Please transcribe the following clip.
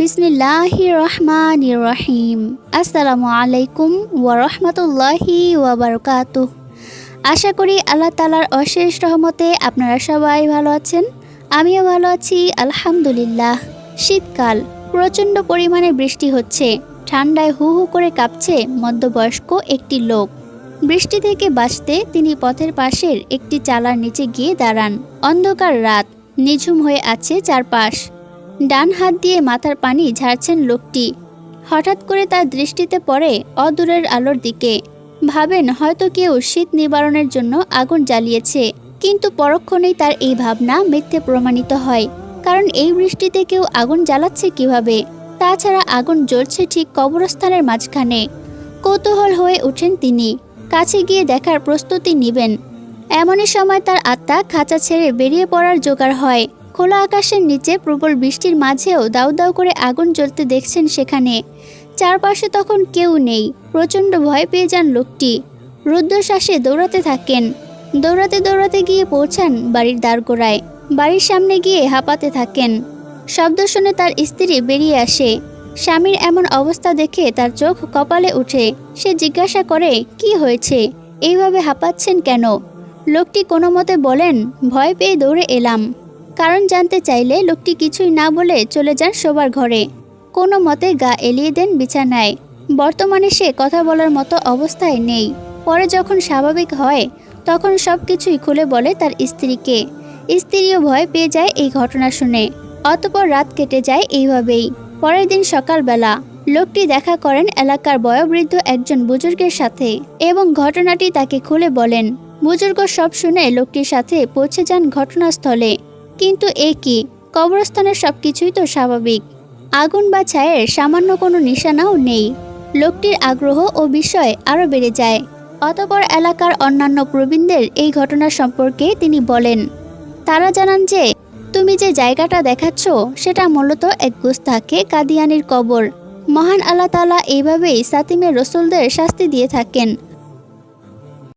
বিসমিল্লাহি রহমান রহিম। আসসালামু আলাইকুম ওয়া রহমতুল্লাহি ওয়া বারাকাতুহ। আশা করি আল্লাহ তালার অশেষ রহমতে আপনারা সবাই ভালো আছেন। আমিও ভালো আছি, আলহামদুলিল্লাহ। শীতকাল, প্রচণ্ড পরিমাণে বৃষ্টি হচ্ছে। ঠান্ডায় হু হু করে কাঁপছে মধ্যবয়স্ক একটি লোক। বৃষ্টি থেকে বাঁচতে তিনি পথের পাশের একটি চালার নিচে গিয়ে দাঁড়ান। অন্ধকার রাত, নিঝুম হয়ে আছে চারপাশ। ডান হাত দিয়ে মাথার পানি ঝাড়ছেন লোকটি। হঠাৎ করে তার দৃষ্টিতে পড়ে অদূরের আলোর দিকে। ভাবেন হয়তো কেউ শীত নিবারণের জন্য আগুন জ্বালিয়েছে, কিন্তু পরক্ষণেই তার এই ভাবনা মিথ্যে প্রমাণিত হয়, কারণ এই বৃষ্টিতে কেউ আগুন জ্বালাচ্ছে কীভাবে? তাছাড়া আগুন জ্বলছে ঠিক কবরস্থানের মাঝখানে। কৌতূহল হয়ে উঠেন তিনি, কাছে গিয়ে দেখার প্রস্তুতি নেবেন। এমনই সময় তার আত্মা খাঁচা ছেড়ে বেরিয়ে পড়ার জোগাড় হয়। খোলা আকাশের নিচে প্রবল বৃষ্টির মাঝেও দাউ দাউ করে আগুন জ্বলতে দেখছেন সেখানে। চারপাশে তখন কেউ নেই। প্রচণ্ড ভয় পেয়ে যান লোকটি। রুদ্রশ্বাসে দৌড়াতে থাকেন। দৌড়াতে দৌড়াতে গিয়ে পৌঁছান বাড়ির দ্বারগোড়ায় বাড়ির সামনে গিয়ে হাঁপাতে থাকেন। শব্দ শুনে তার স্ত্রী বেরিয়ে আসে। স্বামীর এমন অবস্থা দেখে তার চোখ কপালে উঠে সে জিজ্ঞাসা করে, কি হয়েছে? এইভাবে হাঁপাচ্ছেন কেন? লোকটি কোনো মতে বলেন, ভয় পেয়ে দৌড়ে এলাম। কারণ জানতে চাইলে লোকটি কিছুই না বলে চলে যান শোবার ঘরে। কোনো মতে গা এলিয়ে দেন বিছানায়। বর্তমানে সে কথা বলার মতো অবস্থায় নেই। পরে যখন স্বাভাবিক হয়, তখন সব কিছুই খুলে বলে তার স্ত্রীকে। স্ত্রীও ভয় পেয়ে যায় এই ঘটনা শুনে। অতপর রাত কেটে যায় এইভাবেই। পরের দিন সকালবেলা, লোকটি দেখা করেন এলাকার বয়োবৃদ্ধ একজন বুজুর্গের সাথে এবং ঘটনাটি তাকে খুলে বলেন। বুজুর্গ সব শুনে লোকটির সাথে পৌঁছে যান ঘটনাস্থলে। কিন্তু এ কি কবরস্থানের সব কিছুই তো স্বাভাবিক। আগুন বা ছায়ের সামান্য কোনো নিশানাও নেই। লোকটির আগ্রহ ও বিষয় আরও বেড়ে যায়। অতপর এলাকার অন্যান্য প্রবীণদের এই ঘটনা সম্পর্কে তিনি বলেন, তারা জানান যে, তুমি যে জায়গাটা দেখাচ্ছ, সেটা মূলত এক গুস্তাকে কাদিয়ানির কবর। মহান আল্লাহ তালা এইভাবেই সাতিমের রসুলদের শাস্তি দিয়ে থাকেন।